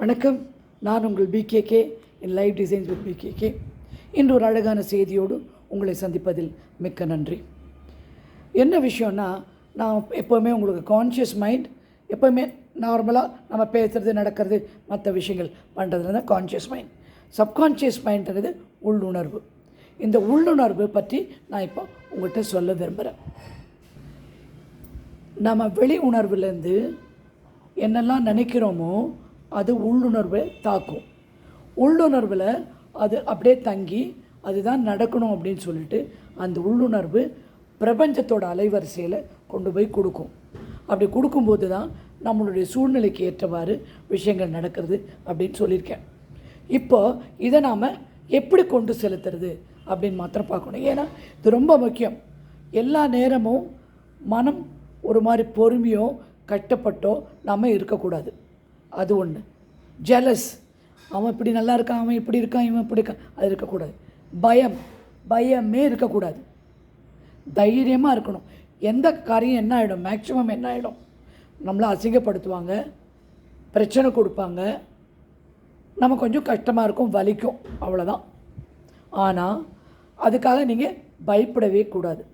வணக்கம். நான் உங்கள் PKK N live designs with PKK இன்று ஒரு அழகான செய்தியோடு உங்களை சந்திப்பதில் மிக்க நன்றி. என்ன விஷயம்னா நான் எப்போவுமே உங்களுக்கு கான்ஷியஸ் மைண்ட் எப்போவுமே நார்மலாக நம்ம பேசுகிறது நடக்கிறது மற்ற விஷயங்கள் பண்ணுறதுல தான் கான்ஷியஸ் மைண்ட் சப்கான்ஷியஸ் மைண்ட்ன்றது உள்ளுணர்வு. இந்த உள்ளுணர்வு பற்றி நான் இப்போ உங்கள்கிட்ட சொல்ல விரும்புகிறேன் நம்ம வெளி உணர்வுலேருந்து என்னெல்லாம் நினைக்கிறோமோ அது உள்ளுணர்வை தாக்கும். உள்ளுணர்வில் அது அப்படியே தங்கி அதுதான் நடக்கணும் அப்படின்னு சொல்லிட்டு அந்த உள்ளுணர்வு பிரபஞ்சத்தோட அலைவரிசையில் கொண்டு போய் கொடுக்கும். அப்படி கொடுக்கும்போது தான் நம்மளுடைய சூழ்நிலைக்கு ஏற்றவாறு விஷயங்கள் நடக்கிறது அப்படின்னு சொல்லியிருக்கேன். இப்போ இதை நாம் எப்படி கொண்டு செலுத்துறது அப்படின்னு மாத்திரம் பார்க்கணும். ஏன்னா இது ரொம்ப முக்கியம். எல்லா நேரமும் மனம் ஒரு மாதிரி பொறுமையோ கட்டப்பட்டோ நம்ம இருக்கக்கூடாது. அது ஒன்று ஜெலஸ் அவன் இப்படி நல்லா இருக்கான் அவன் இப்படி இருக்கான் இவன் இப்படி இருக்கான். அது இருக்கக்கூடாது. பயம். பயமே இருக்கக்கூடாது. தைரியமாக இருக்கணும். எந்த காரியம் என்ன ஆகிடும் மேக்சிமம் என்ன ஆகிடும் நம்மளை அசிங்கப்படுத்துவாங்க. பிரச்சனை கொடுப்பாங்க. நம்ம கொஞ்சம் கஷ்டமாக இருக்கும் வலிக்கும். அவ்வளோதான் ஆனால் அதுக்காக நீங்கள் பயப்படவே கூடாது.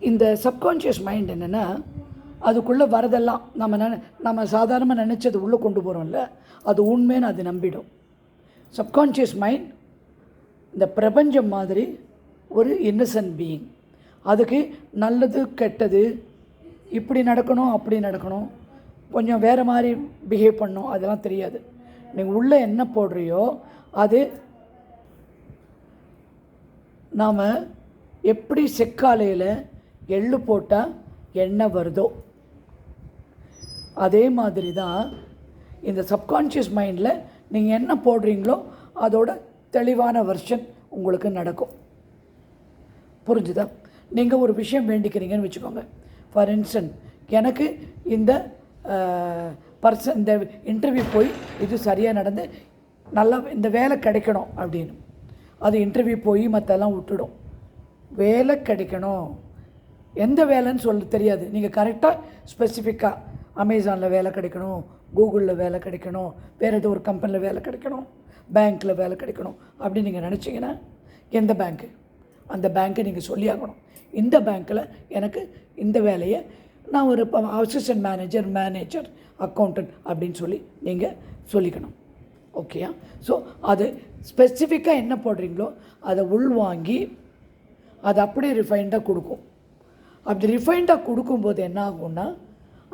இந்த சப்கான்ஷியஸ் மைண்ட் என்னென்னா அதுக்குள்ளே வரதெல்லாம் நம்ம நென நம்ம சாதாரணமாக நினச்சது உள்ளே கொண்டு போகிறோம்ல அது உண்மைன்னு அது நம்பிடும். சப்கான்ஷியஸ் மைண்ட் இந்த பிரபஞ்சம் மாதிரி ஒரு இன்னசென்ட் பீயிங் அதுக்கு நல்லது கெட்டது இப்படி நடக்கணும் அப்படி நடக்கணும் கொஞ்சம் வேறு மாதிரி பிஹேவ் பண்ணும் அதெல்லாம் தெரியாது. நீங்கள் உள்ளே என்ன போடுறியோ அது நாம் எப்படி செக்காலையில் எள்ளு போட்டால் எண்ணெய் வருதோ. அதே மாதிரி தான் இந்த சப்கான்ஷியஸ் மைண்டில் நீங்கள் என்ன போடுறீங்களோ அதோட தெளிவான வெர்ஷன் உங்களுக்கு நடக்கும். புரிஞ்சுதா? நீங்கள் ஒரு விஷயம் வேண்டிக்கிறீங்கன்னு வச்சுக்கோங்க. ஃபார் இன்ஸ்டன்ட் எனக்கு இந்த பர்சன் இந்த இன்டர்வியூ போய் இது சரியாக நடந்து நல்லா இந்த வேலை கிடைக்கணும் அப்படின்னு. அது இன்டர்வியூ போய் மற்றெல்லாம் விட்டுடும். வேலை கிடைக்கணும். எந்த வேலைன்னு சொல்ல தெரியாது. நீங்கள் கரெக்டாக ஸ்பெசிஃபிக்காக அமேசானில் வேலை கிடைக்கணும் கூகுளில் வேலை கிடைக்கணும் வேறு ஏதோ ஒரு கம்பெனியில் வேலை கிடைக்கணும் பேங்க்கில் வேலை கிடைக்கணும் அப்படின்னு நீங்கள் நினச்சிங்கன்னா எந்த பேங்க்கு அந்த பேங்க்கை நீங்கள் சொல்லியாகணும் இந்த பேங்க்கில் எனக்கு இந்த வேலையை நான் ஒரு அசிஸ்டன்ட் மேனேஜர் மேனேஜர் அக்கௌண்டன்ட் அப்படின்னு சொல்லி நீங்கள் சொல்லிக்கணும். ஓகேயா ஸோ அது ஸ்பெசிஃபிக்காக என்ன போடுறீங்களோ அதை உள்வாங்கி அது அப்படியே ரிஃபைண்டாக கொடுக்கும். அப்படி ரிஃபைண்டாக கொடுக்கும்போது என்ன ஆகும்னா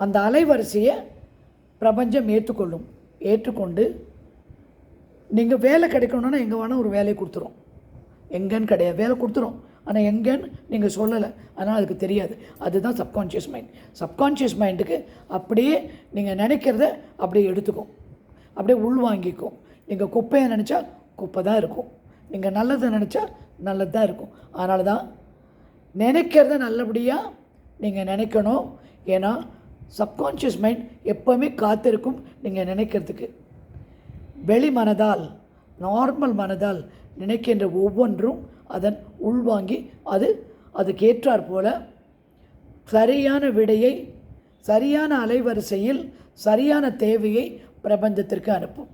அந்த அலைவரிசையை பிரபஞ்சம் ஏற்றுக்கொள்ளும் ஏற்றுக்கொண்டு நீங்கள் வேலை கிடைக்கணுன்னா எங்கே வேணால் ஒரு வேலையை கொடுத்துரும். எங்கேன்னு கிடையாது. வேலை கொடுத்துரும். ஆனால் எங்கேன்னு நீங்கள் சொல்லலை. அதனால் அதுக்கு தெரியாது. அதுதான் சப்கான்ஷியஸ் மைண்ட் சப்கான்ஷியஸ் மைண்டுக்கு அப்படியே நீங்கள் நினைக்கிறத அப்படியே எடுத்துக்கும். அப்படியே உள்வாங்கிக்கும். நீங்கள் குப்பையை நினச்சா குப்பை தான் இருக்கும். நீங்கள் நல்லதை நினச்சா நல்லது தான் இருக்கும். அதனால தான் நினைக்கிறத நல்லபடியாக நீங்கள் நினைக்கணும். ஏன்னா சப்கான்ஷியஸ் மைண்ட் எப்போவுமே காத்திருக்கும் நீங்கள் நினைக்கிறதுக்கு. வெளி மனதால் நார்மல் மனதால் நினைக்கின்ற ஒவ்வொன்றும் அதன் உள்வாங்கி அது அதுக்கேற்றாற் போல சரியான விடையை சரியான அலைவரிசையில் சரியான தேவையை பிரபஞ்சத்திற்கு அனுப்பும்.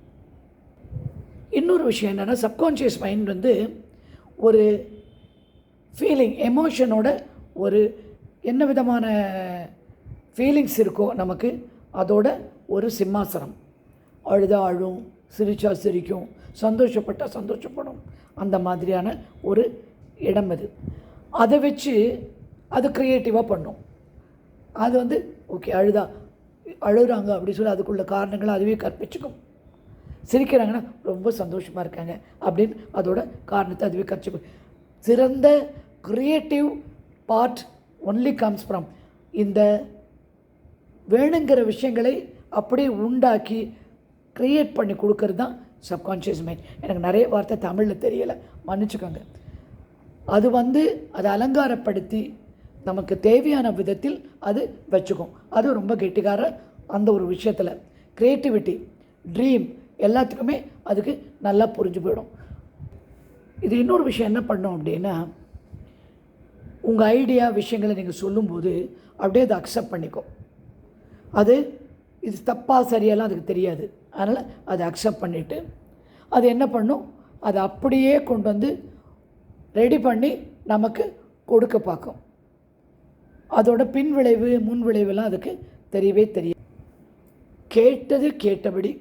இன்னொரு விஷயம் என்னென்னா சப்கான்ஷியஸ் மைண்ட் வந்து ஒரு ஃபீலிங் எமோஷனோட ஒரு என்ன விதமான ஃபீலிங்ஸ் இருக்கோ நமக்கு அதோட ஒரு சிம்மாசனம். அழுதா அழும் சிரிச்சா சிரிக்கும் சந்தோஷப்பட்டால் சந்தோஷப்படும். அந்த மாதிரியான ஒரு இடம் அது. அதை வச்சு அது க்ரியேட்டிவாக பண்ணும். அது வந்து ஓகே அழுதா அழுகிறாங்க அப்படி சொல்லி அதுக்குள்ள காரணங்களை அதுவே கற்பிச்சுக்கும். சிரிக்கிறாங்கன்னா ரொம்ப சந்தோஷமாக இருக்காங்க அப்படின்னு அதோட காரணத்தை அதுவே கற்பிச்சுக்கும். சிறந்த creative part only comes from இந்த வேணுங்கிற விஷயங்களை அப்படியே உண்டாக்கி க்ரியேட் பண்ணி கொடுக்கறது தான் சப்கான்ஷியஸ் மைண்ட் எனக்கு நிறைய வார்த்தை தமிழில் தெரியலை. மன்னிச்சுக்கோங்க. அது வந்து அதை அலங்காரப்படுத்தி நமக்கு தேவையான விதத்தில் அது வச்சுக்கும். அது ரொம்ப கெட்டிக்கார அந்த ஒரு விஷயத்தில். க்ரியேட்டிவிட்டி ட்ரீம் எல்லாத்துக்குமே அதுக்கு நல்லா புரிஞ்சு போயிடும். இது இன்னொரு விஷயம் என்ன பண்ணோம் அப்படின்னா உங்கள் ஐடியா விஷயங்களை நீங்கள் சொல்லும்போது அப்படியே அதை அக்செப்ட் பண்ணிக்கும் அது இது தப்பாக சரியெல்லாம் அதுக்கு தெரியாது. அதனால் அதை அக்செப்ட் பண்ணிவிட்டு அது என்ன பண்ணும்? அதை அப்படியே கொண்டு வந்து ரெடி பண்ணி நமக்கு கொடுக்க பார்க்கும். அதோட பின் விளைவு முன் விளைவுலாம் அதுக்கு தெரியவே தெரியும் கேட்டது கேட்டபடி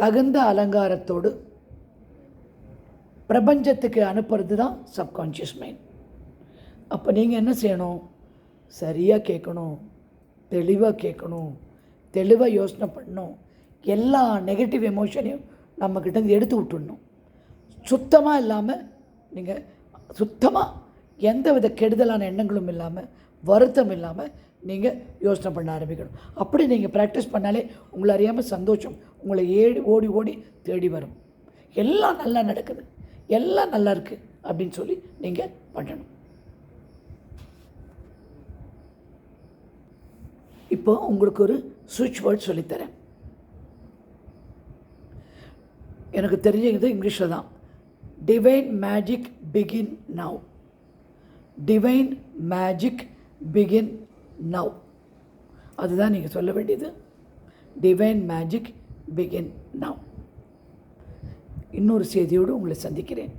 தகுந்த அலங்காரத்தோடு பிரபஞ்சத்துக்கு அனுப்புறது தான் சப்கான்ஷியஸ் மைண்ட் அப்போ நீங்கள் என்ன செய்யணும்? சரியாக கேட்கணும். தெளிவாக கேட்கணும் தெளிவாக யோசனை பண்ணணும். எல்லா நெகட்டிவ் எமோஷனையும் நம்மக்கிட்ட இருந்து எடுத்து விட்டுடணும். சுத்தமாக இல்லாமல் நீங்கள் சுத்தமாக எந்த வித கெடுதலான எண்ணங்களும் இல்லாமல் வருத்தம் இல்லாமல் நீங்கள் யோசனை பண்ண ஆரம்பிக்கணும். அப்படி நீங்கள் ப்ராக்டிஸ் பண்ணாலே உங்களை அறியாமல் சந்தோஷம் உங்களை ஏடி ஓடி ஓடி தேடி வரும். எல்லாம் நல்லா நடக்குது. எல்லாம் நல்லா இருக்குது அப்படின்னு சொல்லி நீங்கள் பண்ணணும். இப்போ உங்களுக்கு ஒரு சுவிட்ச் வேர்ட் சொல்லித்தரேன். எனக்கு தெரிஞ்சது இங்கிலீஷில் தான். Divine magic begin now divine magic begin now அதுதான் நீங்கள் சொல்ல வேண்டியது. டிவைன் மேஜிக் பிகின் நவ் இன்னொரு செய்தியோடு உங்களை சந்திக்கிறேன்.